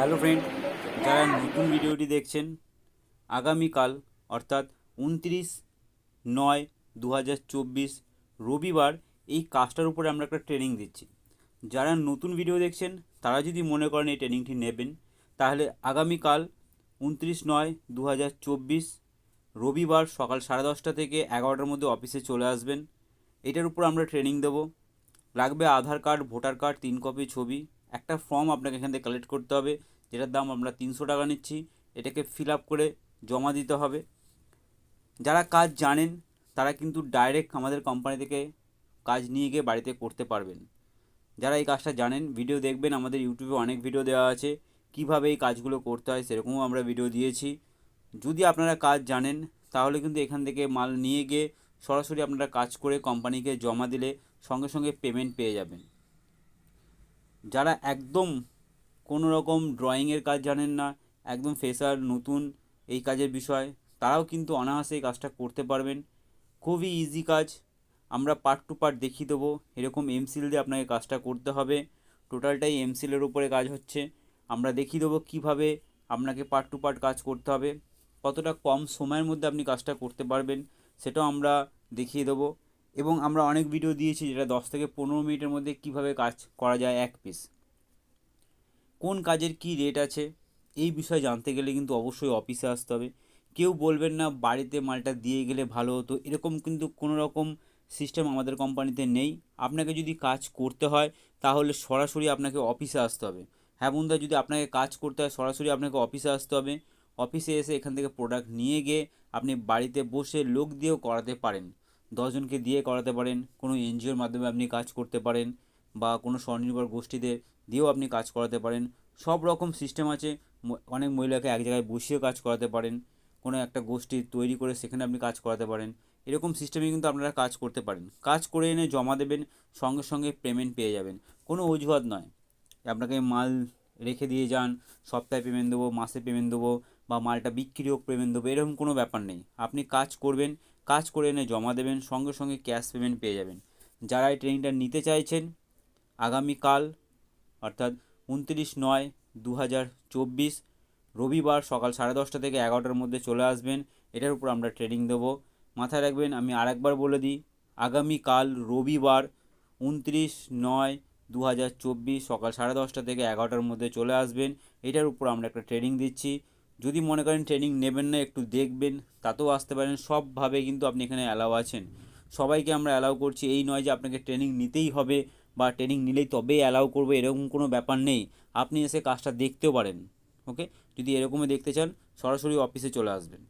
Hello friend, যারা নতুন ভিডিওটি দেখছেন, আগামীকাল, অর্থাৎ উনত্রিশ নয় দু রবিবার, এই কাজটার উপরে আমরা একটা ট্রেনিং দিচ্ছি। যারা নতুন ভিডিও দেখছেন, তারা যদি মনে করেন এই ট্রেনিংটি নেবেন, তাহলে আগামীকাল উনত্রিশ নয় দু রবিবার সকাল সাড়ে দশটা থেকে এগারোটার মধ্যে অফিসে চলে আসবেন। এটার উপর আমরা ট্রেনিং দেবো। লাগবে আধার কার্ড, ভোটার কার্ড, তিন কপি ছবি। একটা ফর্ম আপনাকে এখান থেকে কালেক্ট করতে হবে, যেটার দাম আমরা তিনশো টাকা নিচ্ছি। এটাকে ফিল আপ করে জমা দিতে হবে। যারা কাজ জানেন, তারা কিন্তু ডাইরেক্ট আমাদের কোম্পানি থেকে কাজ নিয়ে গিয়ে বাড়িতে করতে পারবেন। যারা এই কাজটা জানেন ভিডিও দেখবেন, আমাদের ইউটিউবে অনেক ভিডিও দেওয়া আছে। কীভাবে এই কাজগুলো করতে হয় সেরকমও আমরা ভিডিও দিয়েছি। যদি আপনারা কাজ জানেন, তাহলে কিন্তু এখান থেকে মাল নিয়ে গিয়ে সরাসরি আপনারা কাজ করে কোম্পানিকে জমা দিলে সঙ্গে সঙ্গে পেমেন্ট পেয়ে যাবেন। যারা একদম কোনো রকম ড্রয়িংয়ের কাজ জানেন না, একদম ফেসার নতুন এই কাজের বিষয়, তারাও কিন্তু অনায়াসে এই কাজটা করতে পারবেন। খুবই ইজি কাজ। আমরা পার্ট টু পার্ট দেখিয়ে দেবো, এরকম এমসিল দিয়ে আপনাকে কাজটা করতে হবে। টোটালটাই এমসিলের উপরে কাজ হচ্ছে। আমরা দেখিয়ে দেবো কীভাবে আপনাকে পার্ট টু পার্ট কাজ করতে হবে। কতটা কম সময়ের মধ্যে আপনি কাজটা করতে পারবেন, সেটাও আমরা দেখিয়ে দেবো। এবং আমরা অনেক ভিডিও দিয়েছি যেটা দশ থেকে পনেরো মিনিটের মধ্যে কীভাবে কাজ করা যায় এক পিস কোন কাজের কী রেট আছে, এই বিষয়ে জানতে গেলে কিন্তু অবশ্যই অফিসে আসতে হবে। কেউ বলবেন না, বাড়িতে মালটা দিয়ে গেলে ভালো হতো, এরকম কিন্তু কোনো রকম সিস্টেম আমাদের কোম্পানিতে নেই। আপনাকে যদি কাজ করতে হয়, তাহলে সরাসরি আপনাকে অফিসে আসতে হবে। হ্যাঁ বন্ধুরা, যদি আপনাকে কাজ করতে হয়, সরাসরি আপনাকে অফিসে আসতে হবে। অফিসে এসে এখান থেকে প্রোডাক্ট নিয়ে গিয়ে আপনি বাড়িতে বসে লোক দিয়েও করাতে পারেন। দশজনকে দিয়ে করাতে পারেন, কোনো এনজিওর মাধ্যমে আপনি কাজ করতে পারেন বা কোনো স্বনির্ভর গোষ্ঠীদের দিয়েও আপনি কাজ করাতে পারেন। সব রকম সিস্টেম আছে অনেক মহিলাকে এক জায়গায় বসিয়ে কাজ করাতে পারেন, কোনো একটা গোষ্ঠী তৈরি করে সেখানে আপনি কাজ করাতে পারেন। এরকম সিস্টেমে কিন্তু আপনারা কাজ করতে পারেন। কাজ করে এনে জমা দেবেন, সঙ্গে সঙ্গে পেমেন্ট পেয়ে যাবেন। কোনো অজুহাত নয়। আপনাকে মাল রেখে দিয়ে যান, সপ্তাহে পেমেন্ট দেবো, মাসে পেমেন্ট দেবো বা মালটা বিক্রি হোক, পেমেন্ট দেবো, এরকম কোনো ব্যাপার নেই। আপনি কাজ করবেন কাজ করে এনে জমা দেবেন, সঙ্গে সঙ্গে ক্যাশ পেমেন্ট পেয়ে যাবেন। যারা এই ট্রেনিংটা নিতে চাইছেন, আগামীকাল অর্থাৎ উনত্রিশ নয় দু রবিবার সকাল সাড়ে দশটা থেকে এগারোটার মধ্যে চলে আসবেন। এটার উপর আমরা ট্রেনিং দেবো। মাথায় রাখবেন, আমি আরেকবার বলে দিই, আগামীকাল রবিবার উনত্রিশ নয় দু সকাল সাড়ে দশটা থেকে এগারোটার মধ্যে চলে আসবেন। এটার উপর আমরা একটা ট্রেনিং দিচ্ছি। যদি মনে করেন ট্রেনিং নেবেন না, একটু দেখবেন, তাতেও আসতে পারেন, সবভাবে কিন্তু আপনি এখানে অ্যালাউ আছেন। সবাইকে আমরা অ্যালাউ করছি, এই নয় যে আপনাকে ট্রেনিং নিতেই হবে বা ট্রেনিং নিলেই তবেই অ্যালাউ করব, এরকম কোনো ব্যাপার নেই। আপনি এসে কাজটা দেখতেও পারেন ওকে যদি এরকমই দেখতে চান, সরাসরি অফিসে চলে আসবেন।